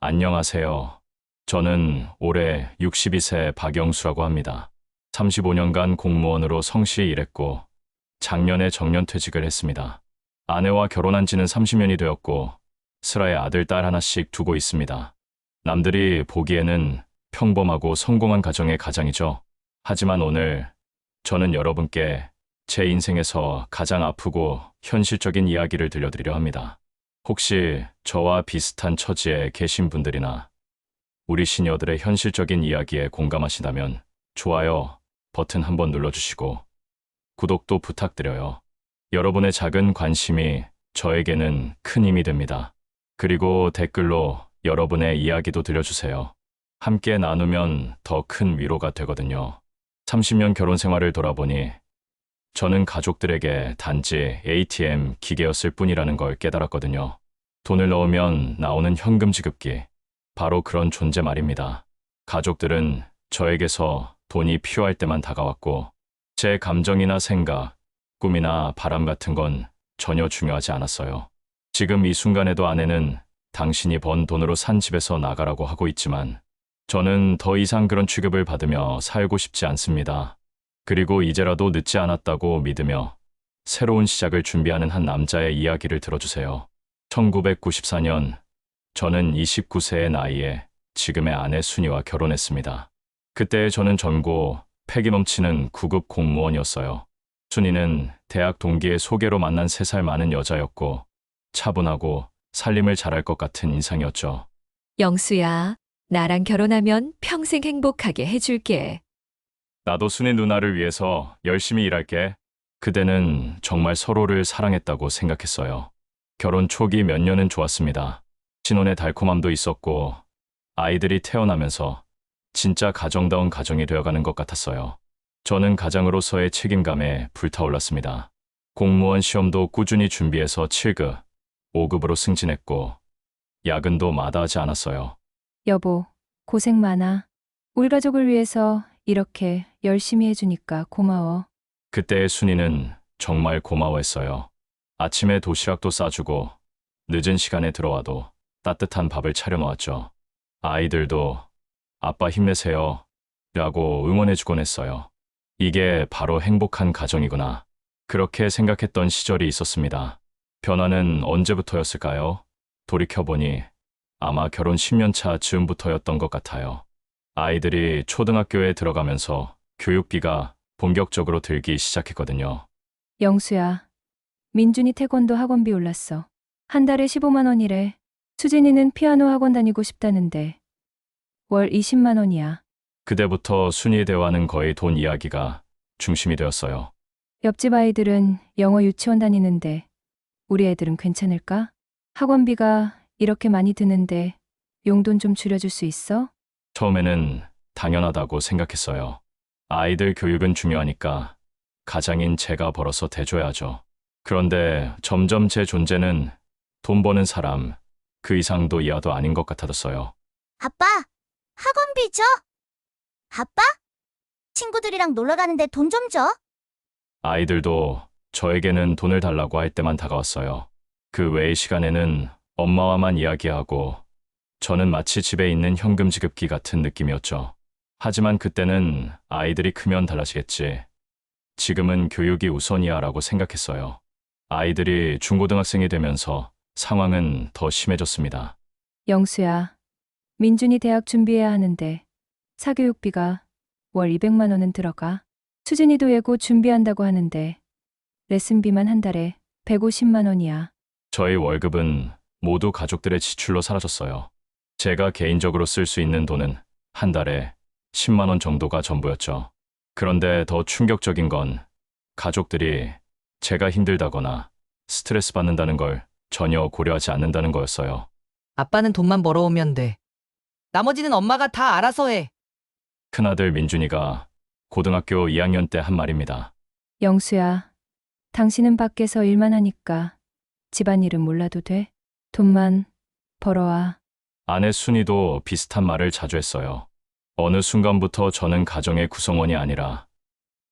안녕하세요. 저는 올해 62세 박영수라고 합니다. 35년간 공무원으로 성실히 일했고 작년에 정년퇴직을 했습니다. 아내와 결혼한 지는 30년이 되었고 슬아의 아들, 딸 하나씩 두고 있습니다. 남들이 보기에는 평범하고 성공한 가정의 가장이죠. 하지만 오늘 저는 여러분께 제 인생에서 가장 아프고 현실적인 이야기를 들려드리려 합니다. 혹시 저와 비슷한 처지에 계신 분들이나 우리 시니어들의 현실적인 이야기에 공감하시다면 좋아요 버튼 한번 눌러주시고 구독도 부탁드려요. 여러분의 작은 관심이 저에게는 큰 힘이 됩니다. 그리고 댓글로 여러분의 이야기도 들려주세요. 함께 나누면 더 큰 위로가 되거든요. 30년 결혼 생활을 돌아보니 저는 가족들에게 단지 ATM 기계였을 뿐이라는 걸 깨달았거든요. 돈을 넣으면 나오는 현금 지급기. 바로 그런 존재 말입니다. 가족들은 저에게서 돈이 필요할 때만 다가왔고, 제 감정이나 생각, 꿈이나 바람 같은 건 전혀 중요하지 않았어요. 지금 이 순간에도 아내는 당신이 번 돈으로 산 집에서 나가라고 하고 있지만, 저는 더 이상 그런 취급을 받으며 살고 싶지 않습니다. 그리고 이제라도 늦지 않았다고 믿으며 새로운 시작을 준비하는 한 남자의 이야기를 들어주세요. 1994년 저는 29세의 나이에 지금의 아내 순이와 결혼했습니다. 그때 저는 젊고 패기 넘치는 구급 공무원이었어요. 순이는 대학 동기의 소개로 만난 3살 많은 여자였고 차분하고 살림을 잘할 것 같은 인상이었죠. 영수야, 나랑 결혼하면 평생 행복하게 해줄게. 나도 순이 누나를 위해서 열심히 일할게. 그대는 정말 서로를 사랑했다고 생각했어요. 결혼 초기 몇 년은 좋았습니다. 신혼의 달콤함도 있었고, 아이들이 태어나면서 진짜 가정다운 가정이 되어가는 것 같았어요. 저는 가장으로서의 책임감에 불타올랐습니다. 공무원 시험도 꾸준히 준비해서 7급, 5급으로 승진했고, 야근도 마다하지 않았어요. 여보, 고생 많아. 우리 가족을 위해서 이렇게 열심히 해주니까 고마워. 그때의 순이는 정말 고마워했어요. 아침에 도시락도 싸주고 늦은 시간에 들어와도 따뜻한 밥을 차려 놓았죠. 아이들도 아빠 힘내세요 라고 응원해주곤 했어요. 이게 바로 행복한 가정이구나. 그렇게 생각했던 시절이 있었습니다. 변화는 언제부터였을까요? 돌이켜보니 아마 결혼 10년 차 즈음부터였던 것 같아요. 아이들이 초등학교에 들어가면서 교육비가 본격적으로 들기 시작했거든요. 영수야, 민준이 태권도 학원비 올랐어. 한 달에 15만 원이래. 수진이는 피아노 학원 다니고 싶다는데 월 20만 원이야. 그때부터 순이의 대화는 거의 돈 이야기가 중심이 되었어요. 옆집 아이들은 영어 유치원 다니는데 우리 애들은 괜찮을까? 학원비가 이렇게 많이 드는데 용돈 좀 줄여줄 수 있어? 처음에는 당연하다고 생각했어요. 아이들 교육은 중요하니까 가장인 제가 벌어서 대줘야죠. 그런데 점점 제 존재는 돈 버는 사람, 그 이상도 이하도 아닌 것 같아졌어요. 아빠, 학원비 줘. 아빠? 친구들이랑 놀러 가는데 돈 좀 줘. 아이들도 저에게는 돈을 달라고 할 때만 다가왔어요. 그 외의 시간에는 엄마와만 이야기하고 저는 마치 집에 있는 현금 지급기 같은 느낌이었죠. 하지만 그때는 아이들이 크면 달라지겠지. 지금은 교육이 우선이야 라고 생각했어요. 아이들이 중고등학생이 되면서 상황은 더 심해졌습니다. 영수야, 민준이 대학 준비해야 하는데 사교육비가 월 200만 원은 들어가. 수진이도 예고 준비한다고 하는데 레슨비만 한 달에 150만 원이야. 저희 월급은 모두 가족들의 지출로 사라졌어요. 제가 개인적으로 쓸 수 있는 돈은 한 달에 10만 원 정도가 전부였죠. 그런데 더 충격적인 건 가족들이 제가 힘들다거나 스트레스 받는다는 걸 전혀 고려하지 않는다는 거였어요. 아빠는 돈만 벌어오면 돼. 나머지는 엄마가 다 알아서 해. 큰아들 민준이가 고등학교 2학년 때 한 말입니다. 영수야, 당신은 밖에서 일만 하니까 집안일은 몰라도 돼. 돈만 벌어와. 아내 순이도 비슷한 말을 자주 했어요. 어느 순간부터 저는 가정의 구성원이 아니라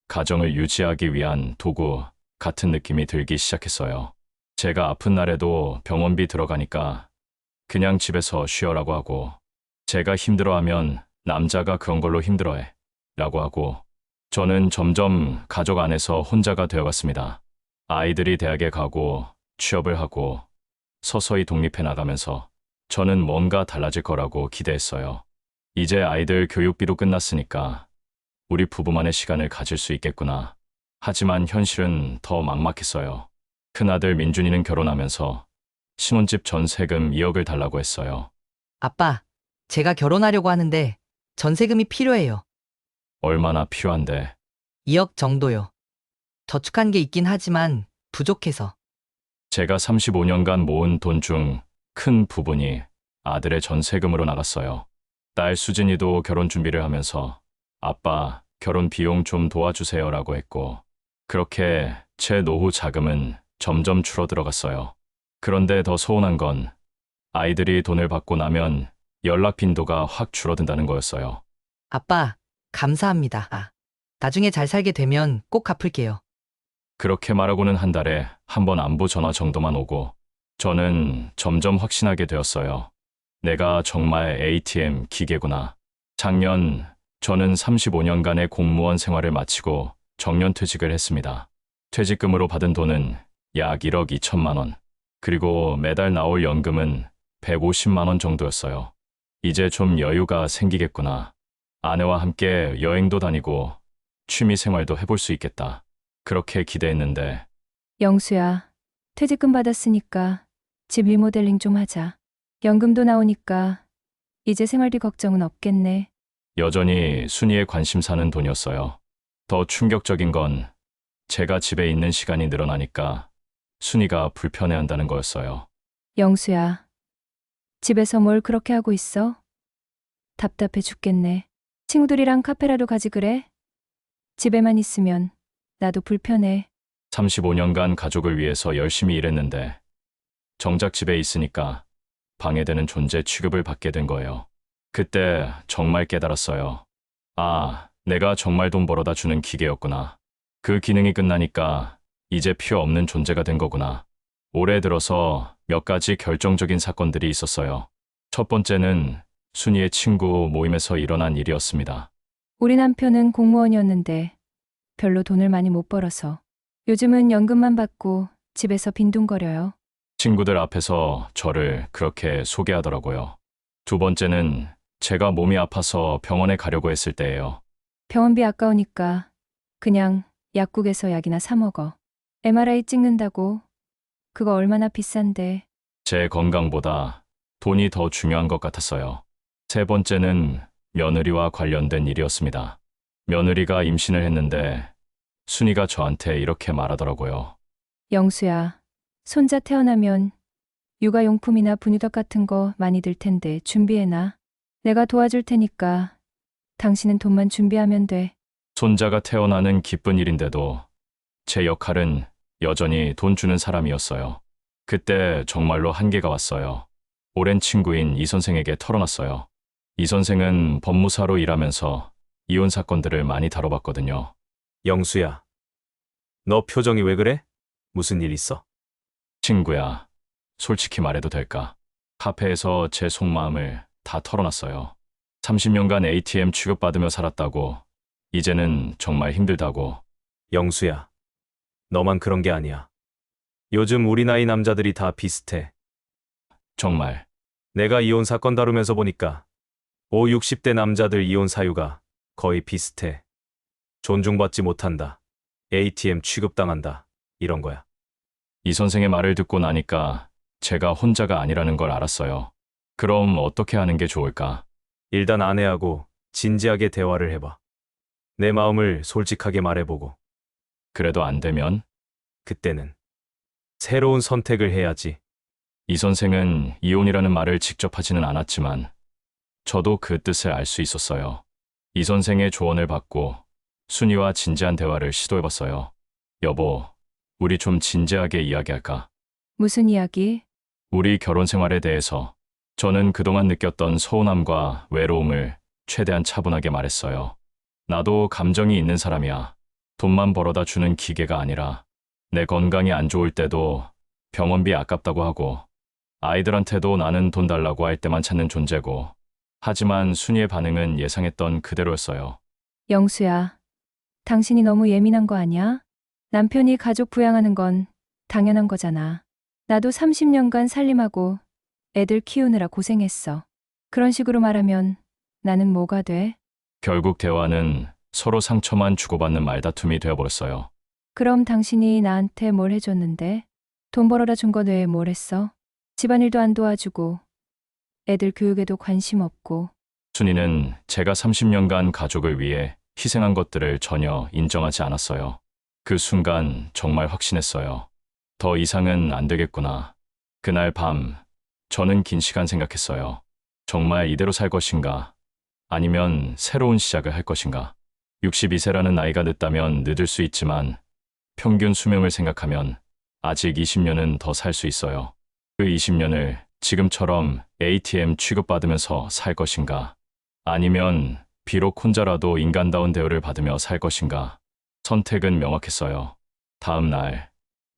가정을 유지하기 위한 도구 같은 느낌이 들기 시작했어요. 제가 아픈 날에도 병원비 들어가니까 그냥 집에서 쉬어라고 하고 제가 힘들어하면 남자가 그런 걸로 힘들어해 라고 하고 저는 점점 가족 안에서 혼자가 되어갔습니다. 아이들이 대학에 가고 취업을 하고 서서히 독립해 나가면서 저는 뭔가 달라질 거라고 기대했어요. 이제 아이들 교육비도 끝났으니까 우리 부부만의 시간을 가질 수 있겠구나. 하지만 현실은 더 막막했어요. 큰아들 민준이는 결혼하면서 신혼집 전세금 2억을 달라고 했어요. 아빠, 제가 결혼하려고 하는데 전세금이 필요해요. 얼마나 필요한데 2억 정도요. 저축한 게 있긴 하지만 부족해서. 제가 35년간 모은 돈 중 큰 부분이 아들의 전세금으로 나갔어요. 딸 수진이도 결혼 준비를 하면서 아빠 결혼 비용 좀 도와주세요라고 했고 그렇게 제 노후 자금은 점점 줄어들어갔어요. 그런데 더 서운한 건 아이들이 돈을 받고 나면 연락 빈도가 확 줄어든다는 거였어요. 아빠, 감사합니다. 아, 나중에 잘 살게 되면 꼭 갚을게요. 그렇게 말하고는 한 달에 한 번 안부 전화 정도만 오고 저는 점점 확신하게 되었어요. 내가 정말 ATM 기계구나. 작년 저는 35년간의 공무원 생활을 마치고 정년퇴직을 했습니다. 퇴직금으로 받은 돈은 약 1억 2천만 원. 그리고 매달 나올 연금은 150만 원 정도였어요. 이제 좀 여유가 생기겠구나. 아내와 함께 여행도 다니고 취미 생활도 해볼 수 있겠다. 그렇게 기대했는데 영수야, 퇴직금 받았으니까 집 리모델링 좀 하자. 연금도 나오니까 이제 생활비 걱정은 없겠네. 여전히 순이의 관심사는 돈이었어요. 더 충격적인 건 제가 집에 있는 시간이 늘어나니까 순이가 불편해한다는 거였어요. 영수야, 집에서 뭘 그렇게 하고 있어? 답답해 죽겠네. 친구들이랑 카페라도 가지 그래? 집에만 있으면 나도 불편해. 35년간 가족을 위해서 열심히 일했는데 정작 집에 있으니까 방해되는 존재 취급을 받게 된 거예요. 그때 정말 깨달았어요. 아, 내가 정말 돈 벌어다 주는 기계였구나. 그 기능이 끝나니까 이제 필요 없는 존재가 된 거구나. 올해 들어서 몇 가지 결정적인 사건들이 있었어요. 첫 번째는 순이의 친구 모임에서 일어난 일이었습니다. 우리 남편은 공무원이었는데 별로 돈을 많이 못 벌어서 요즘은 연금만 받고 집에서 빈둥거려요. 친구들 앞에서 저를 그렇게 소개하더라고요. 두 번째는 제가 몸이 아파서 병원에 가려고 했을 때예요. 병원비 아까우니까 그냥 약국에서 약이나 사 먹어. MRI 찍는다고 그거 얼마나 비싼데. 제 건강보다 돈이 더 중요한 것 같았어요. 세 번째는 며느리와 관련된 일이었습니다. 며느리가 임신을 했는데 순이가 저한테 이렇게 말하더라고요. 영수야, 손자 태어나면 육아용품이나 분유덕 같은 거 많이 들 텐데 준비해놔. 내가 도와줄 테니까 당신은 돈만 준비하면 돼. 손자가 태어나는 기쁜 일인데도 제 역할은 여전히 돈 주는 사람이었어요. 그때 정말로 한계가 왔어요. 오랜 친구인 이 선생에게 털어놨어요. 이 선생은 법무사로 일하면서 이혼 사건들을 많이 다뤄봤거든요. 영수야. 너 표정이 왜 그래? 무슨 일 있어? 친구야, 솔직히 말해도 될까? 카페에서 제 속마음을 다 털어놨어요. 30년간 ATM 취급받으며 살았다고, 이제는 정말 힘들다고, 영수야. 너만 그런 게 아니야. 요즘 우리 나이 남자들이 다 비슷해. 정말, 내가 이혼 사건 다루면서 보니까 5, 60대 남자들 이혼 사유가 거의 비슷해. 존중받지 못한다. ATM 취급당한다. 이런 거야. 이 선생의 말을 듣고 나니까 제가 혼자가 아니라는 걸 알았어요. 그럼 어떻게 하는 게 좋을까? 일단 아내하고 진지하게 대화를 해봐. 내 마음을 솔직하게 말해보고, 그래도 안 되면? 그때는 새로운 선택을 해야지. 이 선생은 이혼이라는 말을 직접 하지는 않았지만, 저도 그 뜻을 알 수 있었어요. 이 선생의 조언을 받고 순이와 진지한 대화를 시도해봤어요. 여보, 우리 좀 진지하게 이야기할까? 무슨 이야기? 우리 결혼 생활에 대해서 저는 그동안 느꼈던 서운함과 외로움을 최대한 차분하게 말했어요. 나도 감정이 있는 사람이야. 돈만 벌어다 주는 기계가 아니라 내 건강이 안 좋을 때도 병원비 아깝다고 하고 아이들한테도 나는 돈 달라고 할 때만 찾는 존재고, 하지만 순이의 반응은 예상했던 그대로였어요. 영수야, 당신이 너무 예민한 거 아니야? 남편이 가족 부양하는 건 당연한 거잖아. 나도 30년간 살림하고 애들 키우느라 고생했어. 그런 식으로 말하면 나는 뭐가 돼? 결국 대화는 서로 상처만 주고받는 말다툼이 되어버렸어요. 그럼 당신이 나한테 뭘 해줬는데? 돈 벌어다 준 것 외에 뭘 했어? 집안일도 안 도와주고, 애들 교육에도 관심 없고, 순이는 제가 30년간 가족을 위해 희생한 것들을 전혀 인정하지 않았어요. 그 순간 정말 확신했어요. 더 이상은 안 되겠구나. 그날 밤, 저는 긴 시간 생각했어요. 정말 이대로 살 것인가? 아니면 새로운 시작을 할 것인가? 62세라는 나이가 늦다면 늦을 수 있지만 평균 수명을 생각하면 아직 20년은 더 살 수 있어요. 그 20년을 지금처럼 ATM 취급받으면서 살 것인가? 아니면 비록 혼자라도 인간다운 대우를 받으며 살 것인가? 선택은 명확했어요. 다음 날,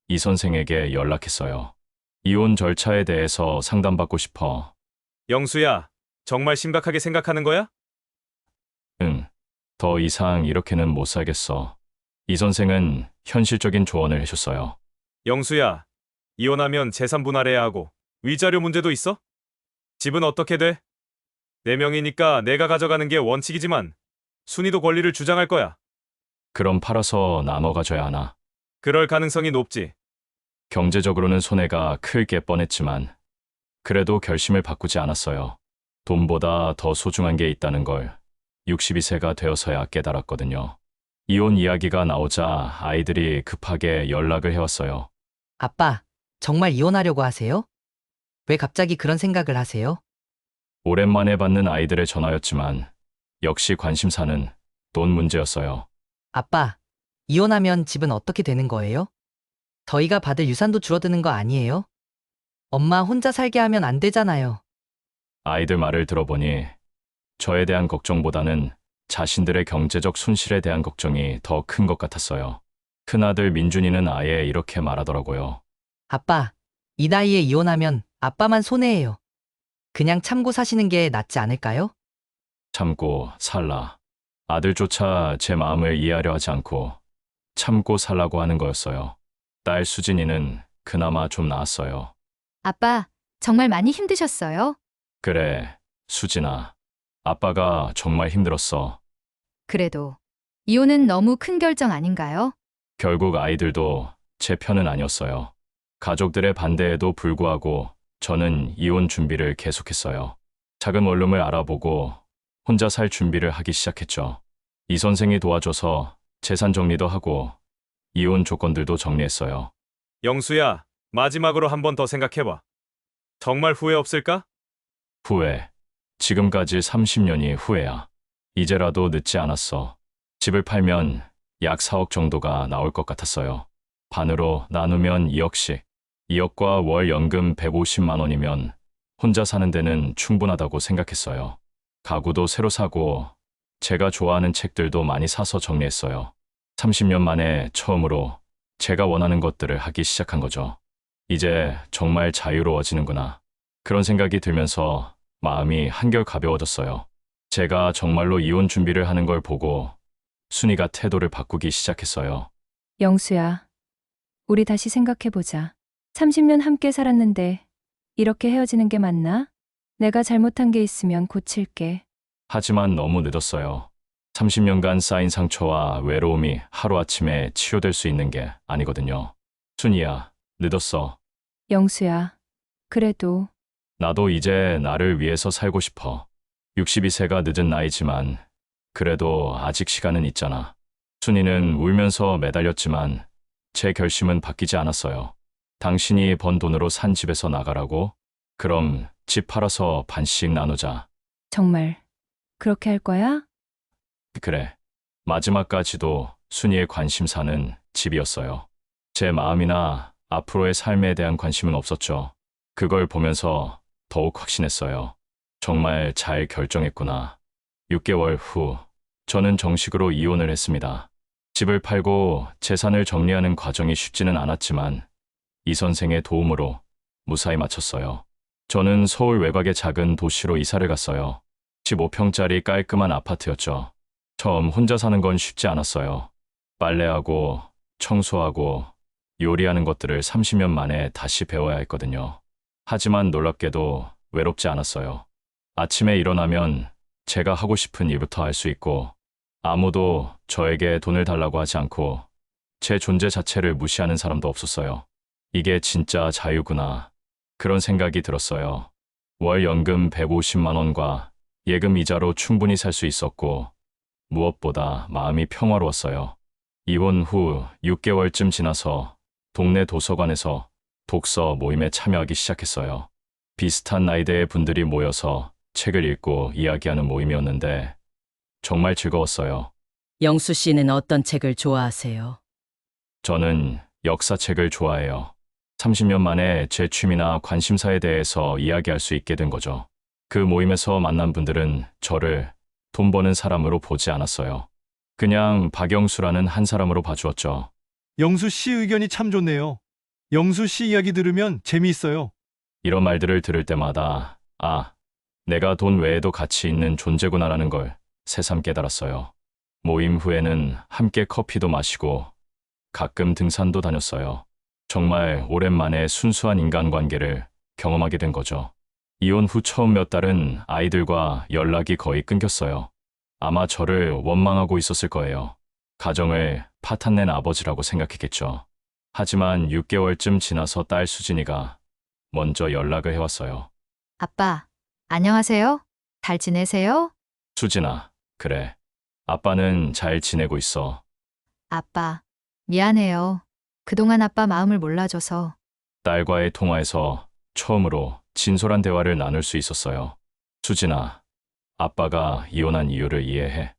이 선생에게 연락했어요. 이혼 절차에 대해서 상담받고 싶어. 영수야, 정말 심각하게 생각하는 거야? 응. 더 이상 이렇게는 못 살겠어. 이 선생은 현실적인 조언을 해줬어요. 영수야, 이혼하면 재산 분할해야 하고 위자료 문제도 있어? 집은 어떻게 돼? 네 명이니까 내가 가져가는 게 원칙이지만 순이도 권리를 주장할 거야. 그럼 팔아서 나눠 가져야 하나? 그럴 가능성이 높지. 경제적으로는 손해가 클게 뻔했지만 그래도 결심을 바꾸지 않았어요. 돈보다 더 소중한 게 있다는 걸 62세가 되어서야 깨달았거든요. 이혼 이야기가 나오자 아이들이 급하게 연락을 해왔어요. 아빠, 정말 이혼하려고 하세요? 왜 갑자기 그런 생각을 하세요? 오랜만에 받는 아이들의 전화였지만 역시 관심사는 돈 문제였어요. 아빠, 이혼하면 집은 어떻게 되는 거예요? 저희가 받을 유산도 줄어드는 거 아니에요? 엄마 혼자 살게 하면 안 되잖아요. 아이들 말을 들어보니 저에 대한 걱정보다는 자신들의 경제적 손실에 대한 걱정이 더 큰 것 같았어요. 큰아들 민준이는 아예 이렇게 말하더라고요. 아빠, 이 나이에 이혼하면 아빠만 손해예요. 그냥 참고 사시는 게 낫지 않을까요? 참고 살라. 아들조차 제 마음을 이해하려 하지 않고 참고 살라고 하는 거였어요. 딸 수진이는 그나마 좀 나았어요. 아빠, 정말 많이 힘드셨어요? 그래, 수진아. 아빠가 정말 힘들었어. 그래도 이혼은 너무 큰 결정 아닌가요? 결국 아이들도 제 편은 아니었어요. 가족들의 반대에도 불구하고 저는 이혼 준비를 계속했어요. 작은 원룸을 알아보고 혼자 살 준비를 하기 시작했죠. 이 선생이 도와줘서 재산 정리도 하고 이혼 조건들도 정리했어요. 영수야, 마지막으로 한 번 더 생각해봐. 정말 후회 없을까? 후회. 지금까지 30년이 후회야. 이제라도 늦지 않았어. 집을 팔면 약 4억 정도가 나올 것 같았어요. 반으로 나누면 2억씩. 2억과 월 연금 150만 원이면 혼자 사는 데는 충분하다고 생각했어요. 가구도 새로 사고 제가 좋아하는 책들도 많이 사서 정리했어요. 30년 만에 처음으로 제가 원하는 것들을 하기 시작한 거죠. 이제 정말 자유로워지는구나. 그런 생각이 들면서 마음이 한결 가벼워졌어요. 제가 정말로 이혼 준비를 하는 걸 보고 순이가 태도를 바꾸기 시작했어요. 영수야, 우리 다시 생각해보자. 30년 함께 살았는데 이렇게 헤어지는 게 맞나? 내가 잘못한 게 있으면 고칠게. 하지만 너무 늦었어요. 30년간 쌓인 상처와 외로움이 하루아침에 치유될 수 있는 게 아니거든요. 순이야, 늦었어. 영수야, 그래도 나도 이제 나를 위해서 살고 싶어. 62세가 늦은 나이지만 그래도 아직 시간은 있잖아. 순이는 울면서 매달렸지만 제 결심은 바뀌지 않았어요. 당신이 번 돈으로 산 집에서 나가라고? 그럼 집 팔아서 반씩 나누자. 정말 그렇게 할 거야? 그래. 마지막까지도 순이의 관심사는 집이었어요. 제 마음이나 앞으로의 삶에 대한 관심은 없었죠. 그걸 보면서 더욱 확신했어요. 정말 잘 결정했구나. 6개월 후, 저는 정식으로 이혼을 했습니다. 집을 팔고 재산을 정리하는 과정이 쉽지는 않았지만 이 선생의 도움으로 무사히 마쳤어요. 저는 서울 외곽의 작은 도시로 이사를 갔어요. 15평짜리 깔끔한 아파트였죠. 처음 혼자 사는 건 쉽지 않았어요. 빨래하고 청소하고 요리하는 것들을 30년 만에 다시 배워야 했거든요. 하지만 놀랍게도 외롭지 않았어요. 아침에 일어나면 제가 하고 싶은 일부터 할 수 있고 아무도 저에게 돈을 달라고 하지 않고 제 존재 자체를 무시하는 사람도 없었어요. 이게 진짜 자유구나. 그런 생각이 들었어요. 월 연금 150만 원과 예금 이자로 충분히 살 수 있었고 무엇보다 마음이 평화로웠어요. 이혼 후 6개월쯤 지나서 동네 도서관에서 독서 모임에 참여하기 시작했어요. 비슷한 나이대의 분들이 모여서 책을 읽고 이야기하는 모임이었는데 정말 즐거웠어요. 영수 씨는 어떤 책을 좋아하세요? 저는 역사책을 좋아해요. 30년 만에 제 취미나 관심사에 대해서 이야기할 수 있게 된 거죠. 그 모임에서 만난 분들은 저를 돈 버는 사람으로 보지 않았어요. 그냥 박영수라는 한 사람으로 봐주었죠. 영수 씨 의견이 참 좋네요. 영수 씨 이야기 들으면 재미있어요. 이런 말들을 들을 때마다 아, 내가 돈 외에도 가치 있는 존재구나라는 걸 새삼 깨달았어요. 모임 후에는 함께 커피도 마시고 가끔 등산도 다녔어요. 정말 오랜만에 순수한 인간관계를 경험하게 된 거죠. 이혼 후 처음 몇 달은 아이들과 연락이 거의 끊겼어요. 아마 저를 원망하고 있었을 거예요. 가정을 파탄낸 아버지라고 생각했겠죠. 하지만 6개월쯤 지나서 딸 수진이가 먼저 연락을 해왔어요. 아빠, 안녕하세요? 잘 지내세요? 수진아, 그래. 아빠는 잘 지내고 있어. 아빠, 미안해요. 그동안 아빠 마음을 몰라줘서. 딸과의 통화에서 처음으로 진솔한 대화를 나눌 수 있었어요. 수진아, 아빠가 이혼한 이유를 이해해.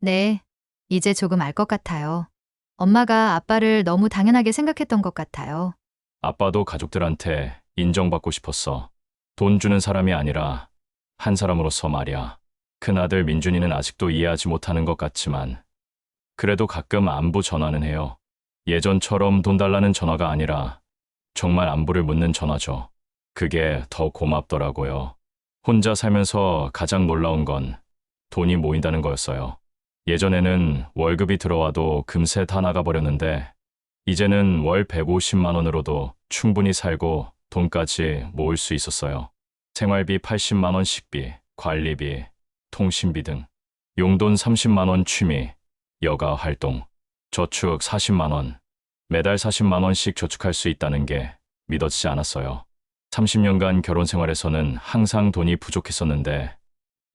네, 이제 조금 알 것 같아요. 엄마가 아빠를 너무 당연하게 생각했던 것 같아요. 아빠도 가족들한테 인정받고 싶었어. 돈 주는 사람이 아니라 한 사람으로서 말이야. 큰아들 민준이는 아직도 이해하지 못하는 것 같지만 그래도 가끔 안부 전화는 해요. 예전처럼 돈 달라는 전화가 아니라 정말 안부를 묻는 전화죠. 그게 더 고맙더라고요. 혼자 살면서 가장 놀라운 건 돈이 모인다는 거였어요. 예전에는 월급이 들어와도 금세 다 나가버렸는데 이제는 월 150만 원으로도 충분히 살고 돈까지 모을 수 있었어요. 생활비 80만 원 식비, 관리비, 통신비 등 용돈 30만 원 취미, 여가 활동, 저축 40만 원, 매달 40만 원씩 저축할 수 있다는 게 믿어지지 않았어요. 30년간 결혼 생활에서는 항상 돈이 부족했었는데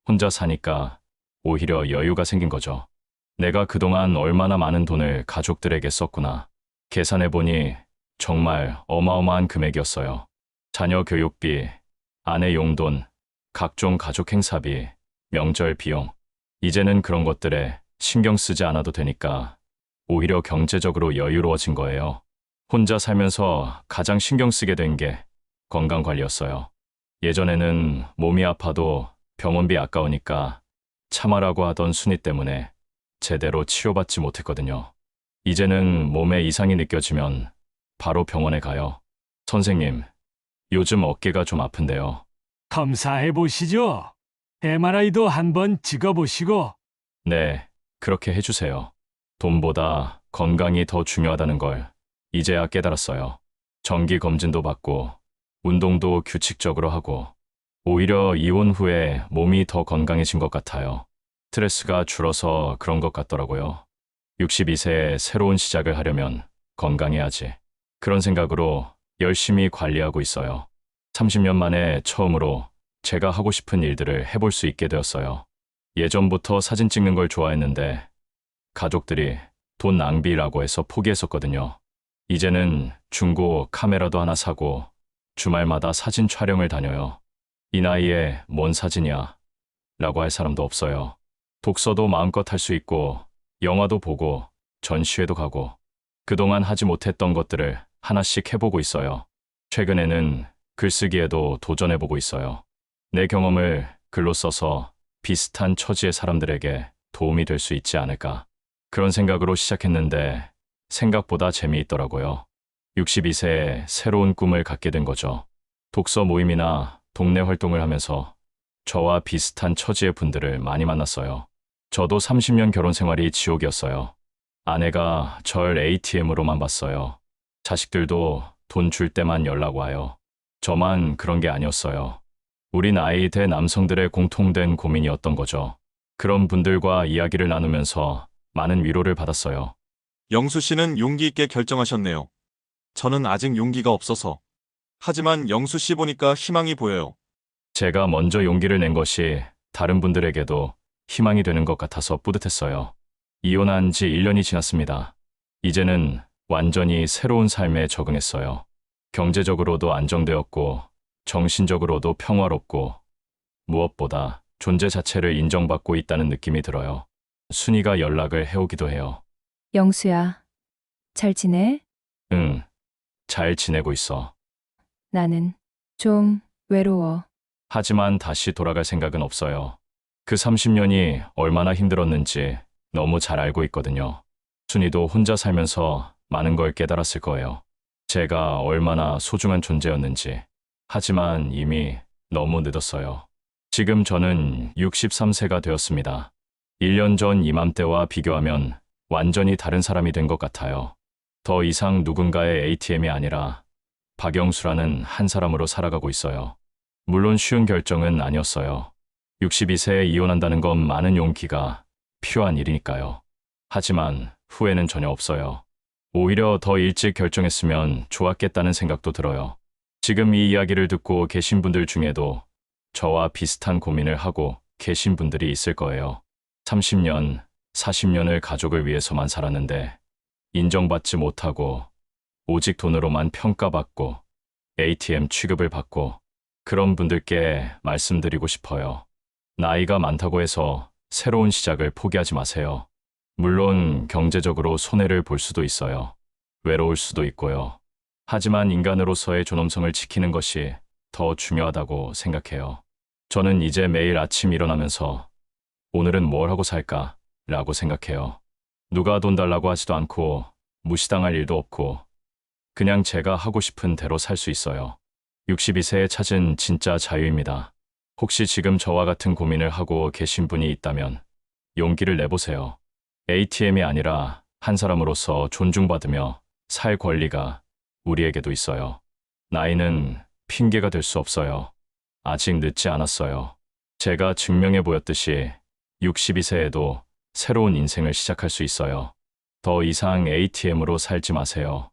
혼자 사니까 오히려 여유가 생긴 거죠. 내가 그동안 얼마나 많은 돈을 가족들에게 썼구나. 계산해보니 정말 어마어마한 금액이었어요. 자녀 교육비, 아내 용돈, 각종 가족 행사비, 명절 비용. 이제는 그런 것들에 신경 쓰지 않아도 되니까 오히려 경제적으로 여유로워진 거예요. 혼자 살면서 가장 신경 쓰게 된 게 건강 관리였어요. 예전에는 몸이 아파도 병원비 아까우니까 참아라고 하던 순위 때문에 제대로 치료받지 못했거든요. 이제는 몸에 이상이 느껴지면 바로 병원에 가요. 선생님, 요즘 어깨가 좀 아픈데요. 검사해 보시죠. MRI도 한번 찍어 보시고 네, 그렇게 해주세요. 돈보다 건강이 더 중요하다는 걸 이제야 깨달았어요. 정기 검진도 받고, 운동도 규칙적으로 하고, 오히려 이혼 후에 몸이 더 건강해진 것 같아요. 스트레스가 줄어서 그런 것 같더라고요. 62세에 새로운 시작을 하려면 건강해야지. 그런 생각으로 열심히 관리하고 있어요. 30년 만에 처음으로 제가 하고 싶은 일들을 해볼 수 있게 되었어요. 예전부터 사진 찍는 걸 좋아했는데 가족들이 돈 낭비라고 해서 포기했었거든요. 이제는 중고 카메라도 하나 사고 주말마다 사진 촬영을 다녀요. 이 나이에 뭔 사진이야? 라고 할 사람도 없어요. 독서도 마음껏 할 수 있고 영화도 보고 전시회도 가고 그동안 하지 못했던 것들을 하나씩 해보고 있어요. 최근에는 글쓰기에도 도전해보고 있어요. 내 경험을 글로 써서 비슷한 처지의 사람들에게 도움이 될 수 있지 않을까. 그런 생각으로 시작했는데 생각보다 재미있더라고요. 62세에 새로운 꿈을 갖게 된 거죠. 독서 모임이나 동네 활동을 하면서 저와 비슷한 처지의 분들을 많이 만났어요. 저도 30년 결혼 생활이 지옥이었어요. 아내가 절 ATM으로만 봤어요. 자식들도 돈 줄 때만 연락 와요. 저만 그런 게 아니었어요. 우린 아이 대 남성들의 공통된 고민이었던 거죠. 그런 분들과 이야기를 나누면서 많은 위로를 받았어요. 영수 씨는 용기 있게 결정하셨네요. 저는 아직 용기가 없어서. 하지만 영수 씨 보니까 희망이 보여요. 제가 먼저 용기를 낸 것이 다른 분들에게도 희망이 되는 것 같아서 뿌듯했어요. 이혼한 지 1년이 지났습니다. 이제는 완전히 새로운 삶에 적응했어요. 경제적으로도 안정되었고, 정신적으로도 평화롭고, 무엇보다 존재 자체를 인정받고 있다는 느낌이 들어요. 순이가 연락을 해오기도 해요. 영수야, 잘 지내? 응, 잘 지내고 있어. 나는 좀 외로워. 하지만 다시 돌아갈 생각은 없어요. 그 30년이 얼마나 힘들었는지 너무 잘 알고 있거든요. 순이도 혼자 살면서 많은 걸 깨달았을 거예요. 제가 얼마나 소중한 존재였는지. 하지만 이미 너무 늦었어요. 지금 저는 63세가 되었습니다. 1년 전 이맘때와 비교하면 완전히 다른 사람이 된 것 같아요. 더 이상 누군가의 ATM이 아니라 박영수라는 한 사람으로 살아가고 있어요. 물론 쉬운 결정은 아니었어요. 62세에 이혼한다는 건 많은 용기가 필요한 일이니까요. 하지만 후회는 전혀 없어요. 오히려 더 일찍 결정했으면 좋았겠다는 생각도 들어요. 지금 이 이야기를 듣고 계신 분들 중에도 저와 비슷한 고민을 하고 계신 분들이 있을 거예요. 30년, 40년을 가족을 위해서만 살았는데 인정받지 못하고 오직 돈으로만 평가받고 ATM 취급을 받고 그런 분들께 말씀드리고 싶어요. 나이가 많다고 해서 새로운 시작을 포기하지 마세요. 물론 경제적으로 손해를 볼 수도 있어요. 외로울 수도 있고요. 하지만 인간으로서의 존엄성을 지키는 것이 더 중요하다고 생각해요. 저는 이제 매일 아침 일어나면서 오늘은 뭘 하고 살까? 라고 생각해요. 누가 돈 달라고 하지도 않고 무시당할 일도 없고 그냥 제가 하고 싶은 대로 살 수 있어요. 62세에 찾은 진짜 자유입니다. 혹시 지금 저와 같은 고민을 하고 계신 분이 있다면 용기를 내보세요. ATM이 아니라 한 사람으로서 존중받으며 살 권리가 우리에게도 있어요. 나이는 핑계가 될 수 없어요. 아직 늦지 않았어요. 제가 증명해 보였듯이 62세에도 새로운 인생을 시작할 수 있어요. 더 이상 ATM으로 살지 마세요.